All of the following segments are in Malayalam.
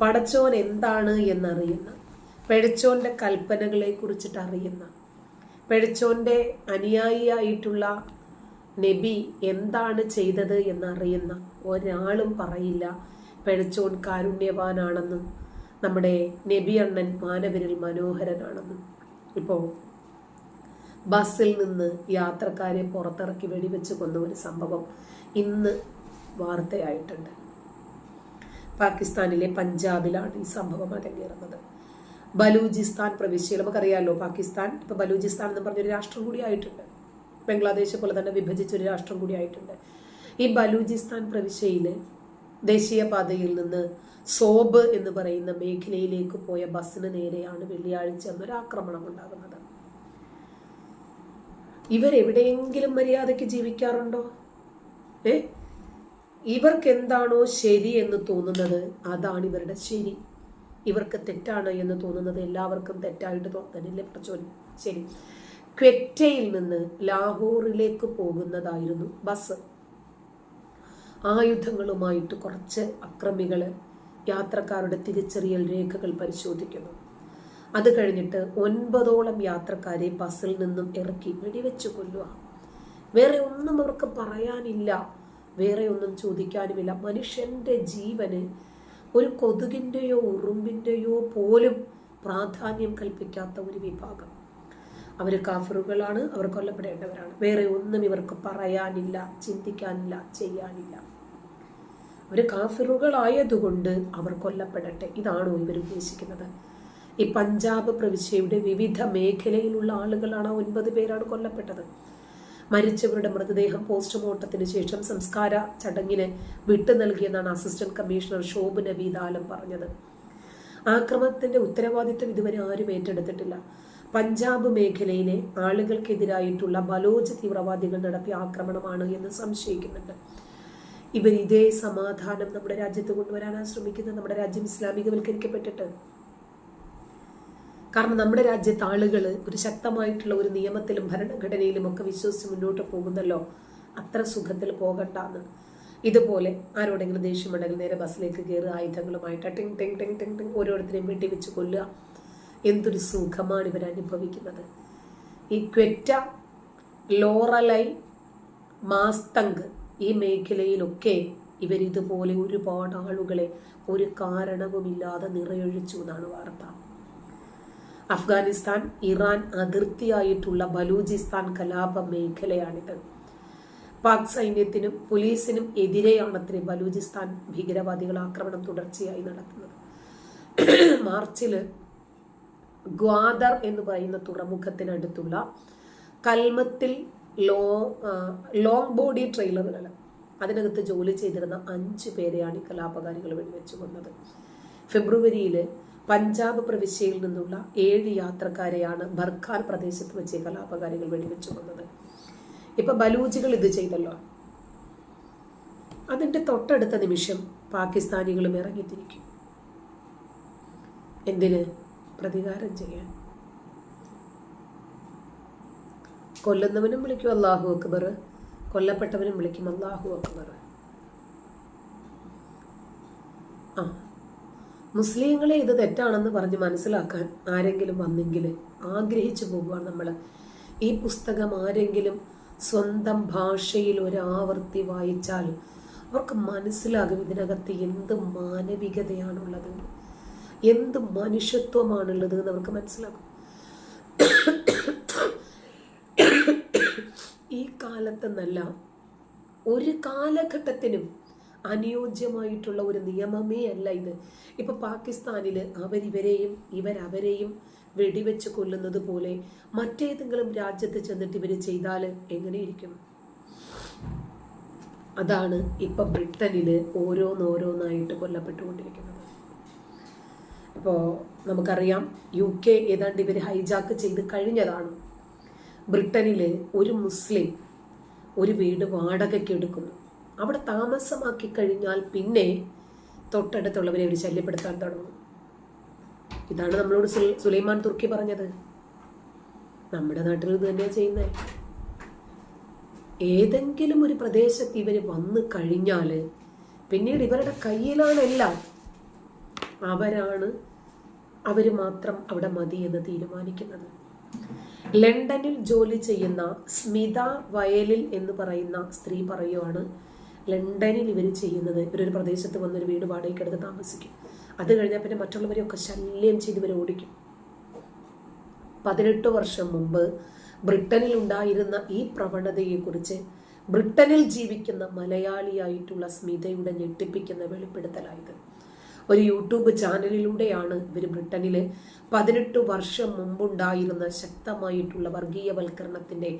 പടച്ചോൻ എന്താണ് എന്നറിയുന്ന പെഴച്ചോന്റെ കൽപ്പനകളെ കുറിച്ചിട്ട് അറിയുന്ന പെഴച്ചോന്റെ അനുയായിയായിട്ടുള്ള നബി എന്താണ് ചെയ്തത് എന്നറിയുന്ന ഒരാളും പറയില്ല. പെഴച്ചോൻ കാരുണ്യവാനാണെന്നും നമ്മുടെ നബി അണ്ണൻ മാനവരിൽ മനോഹരനാണെന്നും. ഇപ്പോൾ ബസ്സിൽ നിന്ന് യാത്രക്കാരെ പുറത്തിറക്കി വെടിവെച്ച് കൊന്ന ഒരു സംഭവം ഇന്ന് വാർത്തയായിട്ടുണ്ട്. പാകിസ്ഥാനിലെ പഞ്ചാബിലാണ് ഈ സംഭവം അരങ്ങേറുന്നത്. ബലൂചിസ്ഥാൻ പ്രവിശ്യയിൽ നമുക്കറിയാമല്ലോ പാകിസ്ഥാൻ ഇപ്പൊ ബലൂചിസ്ഥാൻ എന്ന് പറഞ്ഞൊരു രാഷ്ട്രം കൂടി ആയിട്ടുണ്ട്. ബംഗ്ലാദേശ് പോലെ തന്നെ വിഭജിച്ചൊരു രാഷ്ട്രം കൂടി ആയിട്ടുണ്ട്. ഈ ബലൂചിസ്ഥാൻ പ്രവിശ്യയിൽ ദേശീയപാതയിൽ നിന്ന് സോബ് എന്ന് പറയുന്ന മേഖലയിലേക്ക് പോയ ബസ്സിന് നേരെയാണ് വെള്ളിയാഴ്ച എന്നൊരു ആക്രമണം ഉണ്ടാകുന്നത്. ഇവരെവിടെയെങ്കിലും മര്യാദയ്ക്ക് ജീവിക്കാറുണ്ടോ? ഏ? ഇവർക്ക് എന്താണോ ശരി എന്ന് തോന്നുന്നത് അതാണ് ഇവരുടെ ശരി. ഇവർക്ക് തെറ്റാണ് എന്ന് തോന്നുന്നത് എല്ലാവർക്കും തെറ്റായിട്ട് തോന്നുന്നില്ലേ പ്രചോദനം ശരി. ക്വെറ്റയിൽ നിന്ന് ലാഹോറിലേക്ക് പോകുന്നതായിരുന്നു ബസ്. ആയുധങ്ങളുമായിട്ട് കുറച്ച് അക്രമികൾ യാത്രക്കാരുടെ തിരിച്ചറിയൽ രേഖകൾ പരിശോധിക്കുന്നു. അത് കഴിഞ്ഞിട്ട് ഒൻപതോളം യാത്രക്കാരെ ബസ്സിൽ നിന്നും ഇറക്കി വെടിവെച്ച് കൊല്ലുക. വേറെ ഒന്നും അവർക്ക് പറയാനില്ല. വേറെ ഒന്നും ചോദിക്കാനുമില്ല. മനുഷ്യന്റെ ജീവന് ഒരു കൊതുകിന്റെയോ ഉറുമ്പിന്റെയോ പോലും പ്രാധാന്യം കൽപ്പിക്കാത്ത ഒരു വിഭാഗം. അവർ കാഫറുകളാണ് അവർ കൊല്ലപ്പെടേണ്ടവരാണ്. വേറെ ഒന്നും ഇവർക്ക് പറയാനില്ല ചിന്തിക്കാനില്ല ചെയ്യാനില്ല. അവർ കാഫിറുകളായതുകൊണ്ട് അവർ കൊല്ലപ്പെടട്ടെ. ഇതാണോ ഇവർ ഉദ്ദേശിക്കുന്നത്. ഈ പഞ്ചാബ് പ്രവിശ്യയുടെ വിവിധ മേഖലയിലുള്ള ആളുകളാണ് ഒൻപത് പേരാണ് കൊല്ലപ്പെട്ടത്. മരിച്ചവരുടെ മൃതദേഹം പോസ്റ്റ്മോർട്ടത്തിന് ശേഷം സംസ്കാര ചടങ്ങിന് വിട്ടു നൽകിയെന്നാണ് അസിസ്റ്റന്റ് കമ്മീഷണർ ഷോബു നവീദ് ആലം പറഞ്ഞത്. ആക്രമണത്തിന്റെ ഉത്തരവാദിത്വം ഇതുവരെ ആരും ഏറ്റെടുത്തിട്ടില്ല. പഞ്ചാബ് മേഖലയിലെ ആളുകൾക്കെതിരായിട്ടുള്ള ബലോജ് തീവ്രവാദികൾ നടത്തിയ ആക്രമണമാണ് എന്ന് സംശയിക്കുന്നുണ്ട്. ഇവർ ഇതേ സമാധാനം നമ്മുടെ രാജ്യത്ത് കൊണ്ടുവരാനാണ് ശ്രമിക്കുന്നത്. നമ്മുടെ രാജ്യം ഇസ്ലാമികവൽക്കരിക്കപ്പെട്ടിട്ട് കാരണം നമ്മുടെ രാജ്യത്തെ ആളുകൾ ഒരു ശക്തമായിട്ടുള്ള ഒരു നിയമത്തിലും ഭരണഘടനയിലും ഒക്കെ വിശ്വസിച്ച് മുന്നോട്ട് പോകുന്നല്ലോ. അത്ര സുഖത്തിൽ പോകണ്ടാന്ന് ഇതുപോലെ ആരോടെങ്കിലും ദേഷ്യമുണ്ടെങ്കിൽ നേരെ ബസ്സിലേക്ക് കയറുക ആയുധങ്ങളുമായിട്ട് ടിങ് ടിങ് ടിങ് ടിങ് ടിങ് ഓരോരുത്തരെയും വെട്ടിവെച്ച് കൊല്ലുക. എന്തൊരു സുഖമാണ് ഇവർ അനുഭവിക്കുന്നത്. ഈ ക്വെറ്റ ലോറലൈ മാസ്തങ്ക് ഈ മേഖലയിലൊക്കെ ഇവരിതുപോലെ ഒരുപാട് ആളുകളെ ഒരു കാരണവുമില്ലാതെ നിറയൊഴിച്ചു എന്നാണ് വാർത്ത. അഫ്ഗാനിസ്ഥാൻ ഇറാൻ അതിർത്തിയായിട്ടുള്ള ബലൂചിസ്ഥാൻ കലാപ മേഖലയാണിത് പാക് സൈന്യത്തിനും പോലീസിനും എതിരെയാണത്രേ ബലൂചിസ്ഥാൻ ഭീകരവാദികൾ ആക്രമണം തുടർച്ചയായി നടത്തുന്നത്. മാർച്ചിൽ ഗ്വാദർ എന്ന് പറയുന്ന തുറമുഖത്തിനടുത്തുള്ള കൽമത്തിൽ ലോ ലോങ് ബോഡി ട്രെയിലറുകൾ അതിനകത്ത് ജോലി ചെയ്തിരുന്ന അഞ്ച് പേരെയാണ് ഈ കലാപകാരികൾ വെടിവെച്ചു കൊന്നത്. ഫെബ്രുവരിയിൽ പഞ്ചാബ് പ്രവിശ്യയിൽ നിന്നുള്ള ഏഴ് യാത്രക്കാരെയാണ് ബർഖാൻ പ്രദേശത്ത് വെച്ച് കലാപകാരികൾ വെടിവെച്ചു കൊന്നത്. ഇപ്പൊ ബലൂജികൾ ഇത് ചെയ്തല്ലോ. അതിന്റെ തൊട്ടടുത്ത നിമിഷം പാകിസ്ഥാനികളും ഇറങ്ങിത്തിരിക്കും. എന്തിന്? പ്രതികാരം ചെയ്യാൻ. കൊല്ലുന്നവനും വിളിക്കും അള്ളാഹു അക്ബർ കൊല്ലപ്പെട്ടവനും വിളിക്കും അള്ളാഹു അക്ബർ ആ മുസ്ലിങ്ങളെ ഇത് തെറ്റാണെന്ന് പറഞ്ഞ് മനസ്സിലാക്കാൻ ആരെങ്കിലും വന്നെങ്കിൽ ആഗ്രഹിച്ചു പോകുക നമ്മൾ ഈ പുസ്തകം ആരെങ്കിലും സ്വന്തം ഭാഷയിൽ ഒരാവർത്തി വായിച്ചാൽ അവർക്ക് മനസ്സിലാകും ഇതിനകത്ത് എന്ത് മാനവികതയാണുള്ളത്. എന്ത് മനുഷ്യത്വമാണുള്ളത് എന്ന് അവർക്ക് മനസ്സിലാകും. ഈ കാലത്തെന്നല്ല ഒരു കാലഘട്ടത്തിനും അനുയോജ്യമായിട്ടുള്ള ഒരു നിയമമേ അല്ല ഇത്. ഇപ്പൊ പാകിസ്ഥാനിൽ അവരിവരെയും ഇവരവരെയും വെടിവെച്ച് കൊല്ലുന്നത് പോലെ മറ്റേതെങ്കിലും രാജ്യത്ത് ചെന്നിട്ട് ഇവർ ചെയ്താൽ എങ്ങനെയിരിക്കും? അതാണ് ഇപ്പൊ ബ്രിട്ടനിൽ ഓരോന്നോരോന്നായിട്ട് കൊല്ലപ്പെട്ടുകൊണ്ടിരിക്കുന്നത്. ഇപ്പോൾ നമുക്കറിയാം യു കെ ഏതാണ്ട് ഇവർ ഹൈജാക്ക് ചെയ്ത് കഴിഞ്ഞതാണ്. ബ്രിട്ടനിൽ ഒരു മുസ്ലിം ഒരു വീട് വാടകയ്ക്ക് എടുക്കുന്നു അവിടെ താമസമാക്കി കഴിഞ്ഞാൽ പിന്നെ തൊട്ടടുത്തുള്ളവരെ അവർ ശല്യപ്പെടുത്താൻ തുടങ്ങും. ഇതാണ് നമ്മളോട് സുലൈമാൻ തുർക്കി പറഞ്ഞത്. നമ്മുടെ നാട്ടിൽ ഇത് തന്നെയാണ് ചെയ്യുന്നത് ഏതെങ്കിലും ഒരു പ്രദേശത്ത് ഇവർ വന്നു കഴിഞ്ഞാൽ പിന്നീട് ഇവരുടെ കയ്യിലാണ് അവരാണ് അവർ മാത്രം അവിടെ മതി എന്ന് തീരുമാനിക്കുന്നത്. ലണ്ടനിൽ ജോലി ചെയ്യുന്ന സ്മിത വയലിൽ എന്ന് പറയുന്ന സ്ത്രീ പറയുവാണ് ലണ്ടനിൽ ഇവർ ചെയ്യുന്നത്. ഇവരൊരു പ്രദേശത്ത് വന്നൊരു വീട് വാടകയ്ക്ക് എടുത്ത് താമസിക്കും. അത് കഴിഞ്ഞാൽ പിന്നെ മറ്റുള്ളവരെയൊക്കെ ശല്യം ചെയ്ത് ഇവർ ഓടിക്കും. പതിനെട്ട് വർഷം മുമ്പ് ബ്രിട്ടനിൽ ഉണ്ടായിരുന്ന ഈ പ്രവണതയെക്കുറിച്ച് ബ്രിട്ടനിൽ ജീവിക്കുന്ന മലയാളിയായിട്ടുള്ള സ്മിതയുടെ ഞെട്ടിപ്പിക്കുന്ന വെളിപ്പെടുത്തലായത്. ഒരു യൂട്യൂബ് ചാനലിലൂടെയാണ് ഇവർ ബ്രിട്ടനിൽ പതിനെട്ട് വർഷം മുമ്പുണ്ടായിരുന്ന ശക്തമായിട്ടുള്ള വർഗീയവൽക്കരണത്തിന്റെ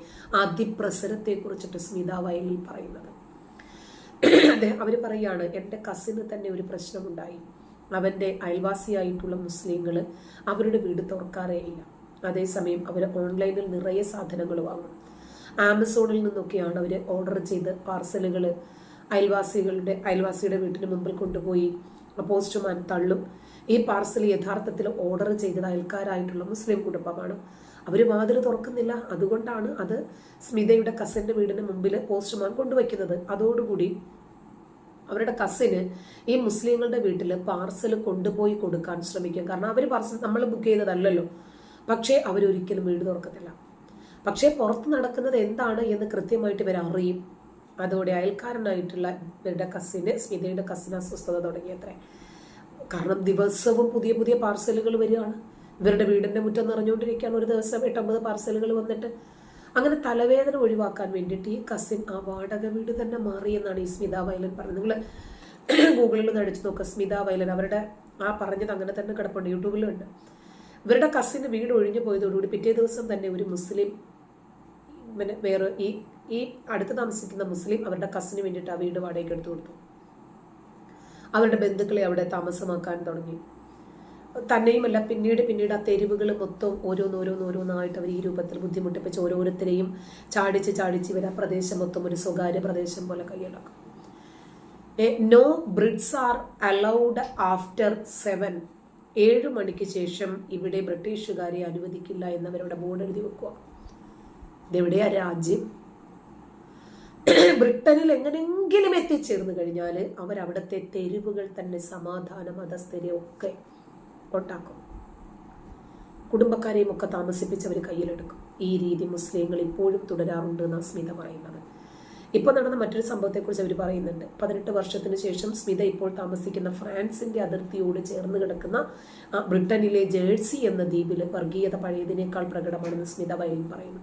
അതിപ്രസരത്തെക്കുറിച്ചിട്ട് സ്മിത വയലിൽ പറയുന്നത്. അദ്ദേഹം അവർ പറയുകയാണ് എന്റെ കസിന് തന്നെ ഒരു പ്രശ്നമുണ്ടായി. അവന്റെ അയൽവാസിയായിട്ടുള്ള മുസ്ലിങ്ങൾ അവരുടെ വീട് തുറക്കാറേ ഇല്ല. അതേസമയം അവർ ഓൺലൈനിൽ നിറയെ സാധനങ്ങൾ വാങ്ങും. ആമസോണിൽ നിന്നൊക്കെയാണ് അവർ ഓർഡർ ചെയ്ത് പാർസലുകൾ അയൽവാസികളുടെ അയൽവാസിയുടെ വീട്ടിന് മുമ്പിൽ കൊണ്ടുപോയി പോസ്റ്റ്മാൻ തള്ളും. ഈ പാർസൽ യഥാർത്ഥത്തിൽ ഓർഡർ ചെയ്തത് അയൽക്കാരായിട്ടുള്ള മുസ്ലിം കുടുംബമാണ്. അവർ വാതിൽ തുറക്കുന്നില്ല. അതുകൊണ്ടാണ് അത് സ്മിതയുടെ കസിന്റെ വീടിന് മുമ്പിൽ പോസ്റ്റ്മാൻ കൊണ്ടുവയ്ക്കുന്നത്. അതോടുകൂടി അവരുടെ കസിന് ഈ മുസ്ലിങ്ങളുടെ വീട്ടിൽ പാർസൽ കൊണ്ടുപോയി കൊടുക്കാൻ ശ്രമിക്കും. കാരണം അവർ പാർസൽ നമ്മൾ ബുക്ക് ചെയ്തതല്ലല്ലോ. പക്ഷേ അവരൊരിക്കലും വീട് തുറക്കത്തില്ല. പക്ഷേ പുറത്ത് നടക്കുന്നത് എന്താണ് എന്ന് കൃത്യമായിട്ട് ഇവർ അറിയും. അതോടെ അയൽക്കാരനായിട്ടുള്ള ഇവരുടെ കസിന് സ്മിതയുടെ കസിന് അസ്വസ്ഥത തുടങ്ങിയത്രേ. കാരണം ദിവസവും പുതിയ പുതിയ പാർസലുകൾ വരികയാണ്. ഇവരുടെ വീടിന്റെ മുറ്റം നിറഞ്ഞുകൊണ്ടിരിക്കുകയാണ്. ഒരു ദിവസം എട്ടൊമ്പത് പാർസലുകൾ വന്നിട്ട് അങ്ങനെ തലവേദന ഒഴിവാക്കാൻ വേണ്ടിയിട്ട് ഈ കസിൻ ആ വാടക വീട് തന്നെ മാറി എന്നാണ് ഈ സ്മിത വയലൻ പറഞ്ഞത്. നിങ്ങൾ ഗൂഗിളിൽ ഒന്ന് അടിച്ചു നോക്കുക സ്മിത വയലൻ അവരുടെ ആ പറഞ്ഞത് അങ്ങനെ തന്നെ കിടപ്പുണ്ട്. യൂട്യൂബിലുണ്ട് ഇവരുടെ കസിന് വീട് ഒഴിഞ്ഞു പോയതോടുകൂടി പിറ്റേ ദിവസം തന്നെ ഒരു മുസ്ലിം പിന്നെ വേറെ ഈ ഈ അടുത്ത് താമസിക്കുന്ന മുസ്ലിം അവരുടെ കസിന് വേണ്ടിയിട്ട് ആ വീട് വാടകയ്ക്ക് എടുത്തു കൊടുത്തു. അവരുടെ ബന്ധുക്കളെ അവിടെ താമസമാക്കാൻ തുടങ്ങി. തന്നെയുമല്ല പിന്നീട് പിന്നീട് ആ തെരുവുകൾ മൊത്തം ഓരോന്നോരോന്നോരോന്നായിട്ട് അവർ ഈ രൂപത്തിൽ ബുദ്ധിമുട്ടിപ്പിച്ച് ഓരോരുത്തരെയും ചാടിച്ച് ചാടിച്ച് ഇവർ ആ പ്രദേശം മൊത്തം ഒരു സ്വകാര്യ പ്രദേശം പോലെ കൈയടക്കും no birds are allowed after seven ഏഴ് മണിക്ക് ശേഷം ഇവിടെ ബ്രിട്ടീഷുകാരെ അനുവദിക്കില്ല എന്നവരുടെ ബോർഡ് എഴുതി വെക്കുക. ഇതെവിടെയാ രാജ്യം? ബ്രിട്ടനിൽ എങ്ങനെയെങ്കിലും എത്തിച്ചേർന്ന് കഴിഞ്ഞാൽ അവരവിടുത്തെ തെരുവുകൾ തന്നെ സമാധാനം മതസ്ഥരെ ഒക്കെ ഉണ്ടാക്കും കുടുംബക്കാരെയും ഒക്കെ താമസിപ്പിച്ച് അവർ കയ്യിലെടുക്കും. ഈ രീതി മുസ്ലിങ്ങൾ ഇപ്പോഴും തുടരാറുണ്ട് എന്നാണ് സ്മിത പറയുന്നത്. ഇപ്പോൾ നടന്ന മറ്റൊരു സംഭവത്തെക്കുറിച്ച് അവർ പറയുന്നുണ്ട്. പതിനെട്ട് വർഷത്തിന് ശേഷം സ്മിത ഇപ്പോൾ താമസിക്കുന്ന ഫ്രാൻസിന്റെ അതിർത്തിയോട് ചേർന്ന് കിടക്കുന്ന ബ്രിട്ടനിലെ ജേഴ്സി എന്ന ദ്വീപിൽ വർഗീയത പഴയതിനേക്കാൾ പ്രകടമാണെന്ന് സ്മിത വയലിൻ പറയുന്നു.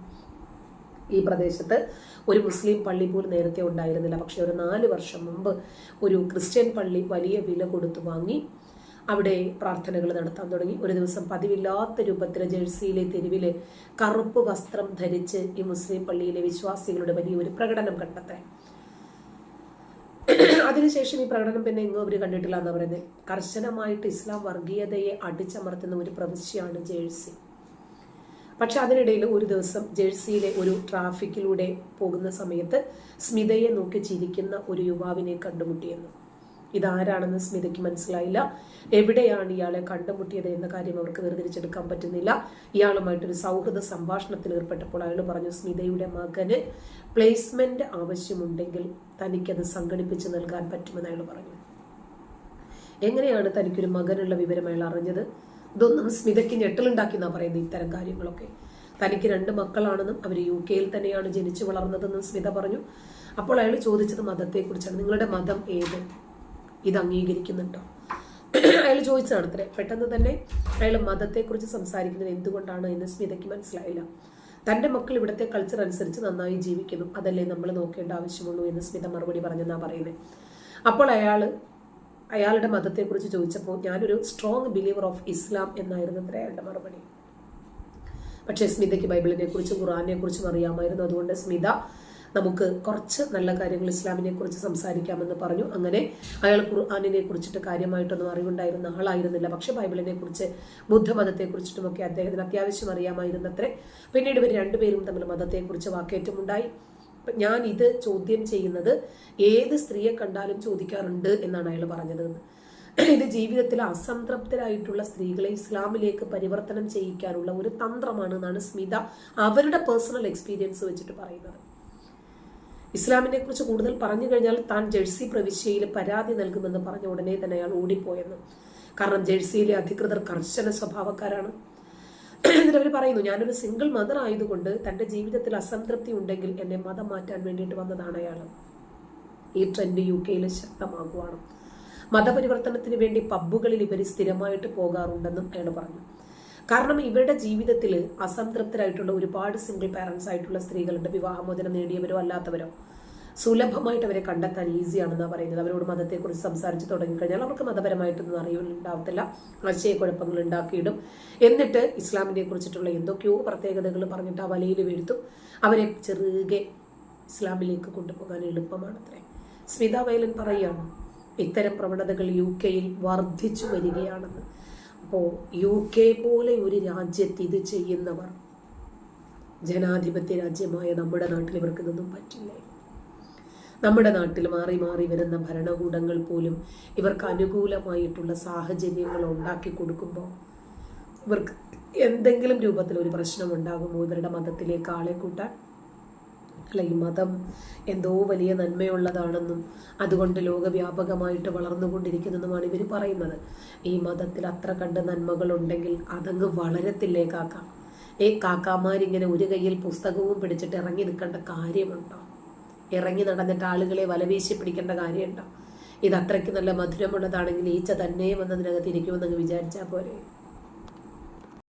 ഈ പ്രദേശത്ത് ഒരു മുസ്ലിം പള്ളി പോലും നേരത്തെ ഉണ്ടായിരുന്നില്ല. പക്ഷെ ഒരു നാല് വർഷം മുമ്പ് ഒരു ക്രിസ്ത്യൻ പള്ളി വലിയ വില കൊടുത്തു വാങ്ങി. അവിടെ പ്രാർത്ഥനകൾ നടത്താൻ തുടങ്ങി. ഒരു ദിവസം പതിവില്ലാത്ത രൂപത്തിൽ ജേഴ്സിയിലെ തെരുവിലെ കറുപ്പ് വസ്ത്രം ധരിച്ച് ഈ മുസ്ലിം പള്ളിയിലെ വിശ്വാസികളുടെ വലിയൊരു പ്രകടനം കണ്ടെത്താൻ അതിനുശേഷം ഈ പ്രകടനം പിന്നെ എങ്ങും അവർ കണ്ടിട്ടില്ല എന്ന് പറയുന്നത് കർശനമായിട്ട് ഇസ്ലാം വർഗീയതയെ അടിച്ചമർത്തുന്ന ഒരു പ്രവിശ്യയാണ് ജേഴ്സി. പക്ഷെ അതിനിടയിൽ ഒരു ദിവസം ജേഴ്സിയിലെ ഒരു ട്രാഫിക്കിലൂടെ പോകുന്ന സമയത്ത് സ്മിതയെ നോക്കി ചിരിക്കുന്ന ഒരു യുവാവിനെ കണ്ടുമുട്ടിയെന്നു. ഇതാരാണെന്ന് സ്മിതയ്ക്ക് മനസ്സിലായില്ല. എവിടെയാണ് ഇയാളെ കണ്ടുമുട്ടിയത് എന്ന കാര്യം അവർക്ക് വേർതിരിച്ചെടുക്കാൻ പറ്റുന്നില്ല. ഇയാളുമായിട്ടൊരു സൗഹൃദ സംഭാഷണത്തിൽ ഏർപ്പെട്ടപ്പോൾ അയാൾ പറഞ്ഞു സ്മിതയുടെ മകന് പ്ലേസ്മെന്റ് ആവശ്യമുണ്ടെങ്കിൽ തനിക്കത് സംഘടിപ്പിച്ച് നൽകാൻ പറ്റുമെന്ന് അയാൾ പറഞ്ഞു. എങ്ങനെയാണ് തനിക്കൊരു മകനുള്ള വിവരം അയാൾ അറിഞ്ഞത്? ഇതൊന്നും സ്മിതയ്ക്ക് ഞെട്ടലുണ്ടാക്കി എന്നാ പറയുന്നത് ഇത്തരം കാര്യങ്ങളൊക്കെ. തനിക്ക് രണ്ട് മക്കളാണെന്നും അവർ യു കെയിൽ തന്നെയാണ് ജനിച്ചു വളർന്നതെന്നും സ്മിത പറഞ്ഞു. അപ്പോൾ അയാൾ ചോദിച്ചത് മതത്തെക്കുറിച്ചാണ്. നിങ്ങളുടെ മതം ഏത്? ഇത് അംഗീകരിക്കുന്നുണ്ടോ? അയാൾ ചോദിച്ചതാണ് അത്രേ പെട്ടെന്ന് തന്നെ അയാൾ മതത്തെക്കുറിച്ച് സംസാരിക്കുന്നത് എന്തുകൊണ്ടാണ് എന്ന് സ്മിതയ്ക്ക് മനസ്സിലായില്ല. തന്റെ മക്കൾ ഇവിടുത്തെ കൾച്ചർ അനുസരിച്ച് നന്നായി ജീവിക്കുന്നു. അതല്ലേ നമ്മൾ നോക്കേണ്ട ആവശ്യമുള്ളൂ എന്ന് സ്മിത മറുപടി പറഞ്ഞെന്നാ പറയുന്നത് അപ്പോൾ അയാൾ അയാളുടെ മതത്തെക്കുറിച്ച് ചോദിച്ചപ്പോൾ ഞാനൊരു സ്ട്രോങ് ബിലീവർ ഓഫ് ഇസ്ലാം എന്നായിരുന്നു അത്ര അയാളുടെ മറുപടി. പക്ഷേ സ്മിതയ്ക്ക് ബൈബിളിനെ കുറിച്ചും ഖുറാനെ കുറിച്ചും അറിയാമായിരുന്നു. അതുകൊണ്ട് സ്മിത നമുക്ക് കുറച്ച് നല്ല കാര്യങ്ങൾ ഇസ്ലാമിനെ കുറിച്ച് സംസാരിക്കാമെന്ന് പറഞ്ഞു. അങ്ങനെ അയാൾ ഖുർആാനിനെ കുറിച്ചിട്ട് കാര്യമായിട്ടൊന്നും അറിവുണ്ടായിരുന്ന ആളായിരുന്നില്ല. പക്ഷെ ബൈബിളിനെ കുറിച്ച് ബുദ്ധമതത്തെ കുറിച്ചിട്ടുമൊക്കെ അദ്ദേഹത്തിന് അത്യാവശ്യം അറിയാമായിരുന്നത്രേ. പിന്നീട് ഇവർ രണ്ടുപേരും തമ്മിൽ മതത്തെക്കുറിച്ച് വാക്കേറ്റമുണ്ടായി. ഞാൻ ഇത് ചോദ്യം ചെയ്യുന്നത് ഏത് സ്ത്രീയെ കണ്ടാലും ചോദിക്കാറുണ്ട് എന്നാണ് അയാൾ പറഞ്ഞത് ഇത് ജീവിതത്തിൽ അസംതൃപ്തരായിട്ടുള്ള സ്ത്രീകളെ ഇസ്ലാമിലേക്ക് പരിവർത്തനം ചെയ്യിക്കാനുള്ള ഒരു തന്ത്രമാണ് എന്നാണ് സ്മിത അവരുടെ പേഴ്സണൽ എക്സ്പീരിയൻസ് വെച്ചിട്ട് പറയുന്നത്. ഇസ്ലാമിനെ കുറിച്ച് കൂടുതൽ പറഞ്ഞു കഴിഞ്ഞാൽ താൻ ജഴ്സി പ്രവിശ്യയിൽ പരാതി നൽകുമെന്ന് പറഞ്ഞ ഉടനെ തന്നെ അയാൾ ഓടിപ്പോയെന്ന്. കാരണം ജേഴ്സിയിലെ അധികൃതർ കർശന സ്വഭാവക്കാരാണ്. എന്നിട്ട് അവർ പറയുന്നു ഞാനൊരു സിംഗിൾ മദർ ആയതുകൊണ്ട് തന്റെ ജീവിതത്തിൽ അസംതൃപ്തി ഉണ്ടെങ്കിൽ എന്നെ മതം മാറ്റാൻ വേണ്ടിയിട്ട് വന്നതാണ് അയാൾ. ഈ ട്രെൻഡ് യു കെയിൽ ശക്തമാകുവാണ്. മതപരിവർത്തനത്തിന് വേണ്ടി പബ്ബുകളിൽ ഇവർ സ്ഥിരമായിട്ട് പോകാറുണ്ടെന്നും അയാൾ പറഞ്ഞു. കാരണം ഇവരുടെ ജീവിതത്തിൽ അസംതൃപ്തരായിട്ടുള്ള ഒരുപാട് സിംഗിൾ പാരൻസ് ആയിട്ടുള്ള സ്ത്രീകളുണ്ട്. വിവാഹമോചനം നേടിയവരോ അല്ലാത്തവരോ. സുലഭമായിട്ട് അവരെ കണ്ടെത്താൻ ഈസിയാണെന്നാണ് പറയുന്നത്. അവരോട് മതത്തെക്കുറിച്ച് സംസാരിച്ച് തുടങ്ങിക്കഴിഞ്ഞാൽ അവർക്ക് മതപരമായിട്ടൊന്നും അറിയുന്നുണ്ടാവത്തില്ല ആശയക്കുഴപ്പങ്ങൾ ഉണ്ടാക്കിയിടും. എന്നിട്ട് ഇസ്ലാമിനെ കുറിച്ചിട്ടുള്ള എന്തൊക്കെയോ പ്രത്യേകതകൾ പറഞ്ഞിട്ട് ആ വലയിൽ വീഴ്ത്തും. അവരെ ചെറുകെ ഇസ്ലാമിലേക്ക് കൊണ്ടുപോകാൻ എളുപ്പമാണത്രേ. സ്മിത വയലൻ പറയുകയാണ് ഇത്തരം പ്രവണതകൾ യു കെയിൽ വർദ്ധിച്ചു വരികയാണെന്ന്. അപ്പോൾ യു കെ പോലെ ഒരു രാജ്യത്ത് ഇത് ചെയ്യുന്നവർ ജനാധിപത്യ രാജ്യമായ നമ്മുടെ നാട്ടിൽ ഇവർക്ക് ഇതൊന്നും പറ്റില്ലേ? നമ്മുടെ നാട്ടിൽ മാറി മാറി വരുന്ന ഭരണകൂടങ്ങൾ പോലും ഇവർക്ക് അനുകൂലമായിട്ടുള്ള സാഹചര്യങ്ങൾ ഉണ്ടാക്കി കൊടുക്കുമ്പോൾ ഇവർക്ക് എന്തെങ്കിലും രൂപത്തിൽ ഒരു പ്രശ്നം ഉണ്ടാകുമോ? ഇവരുടെ മതത്തിലേക്ക് ആളെ കൂട്ടാൻ? അല്ല ഈ മതം എന്തോ വലിയ നന്മയുള്ളതാണെന്നും അതുകൊണ്ട് ലോകവ്യാപകമായിട്ട് വളർന്നുകൊണ്ടിരിക്കുന്നതുമാണ് ഇവർ പറയുന്നത്. ഈ മതത്തിൽ അത്ര കണ്ട് നന്മകളുണ്ടെങ്കിൽ അതങ്ങ് വളരത്തില്ലേ കാക്ക? ഏ കാക്കാമാരിങ്ങനെ ഒരു കയ്യിൽ പുസ്തകവും പിടിച്ചിട്ട് ഇറങ്ങി നിൽക്കേണ്ട കാര്യമുണ്ടോ? ഇറങ്ങി നടന്നിട്ട് ആളുകളെ വലവീശി പിടിക്കേണ്ട കാര്യമുണ്ടോ? ഇത് അത്രയ്ക്ക് നല്ല മധുരമുള്ളതാണെങ്കിൽ ഈച്ച തന്നെ വന്നതിനകത്ത് ഇരിക്കുമെന്നങ്ങ് വിചാരിച്ചാൽ പോരെ.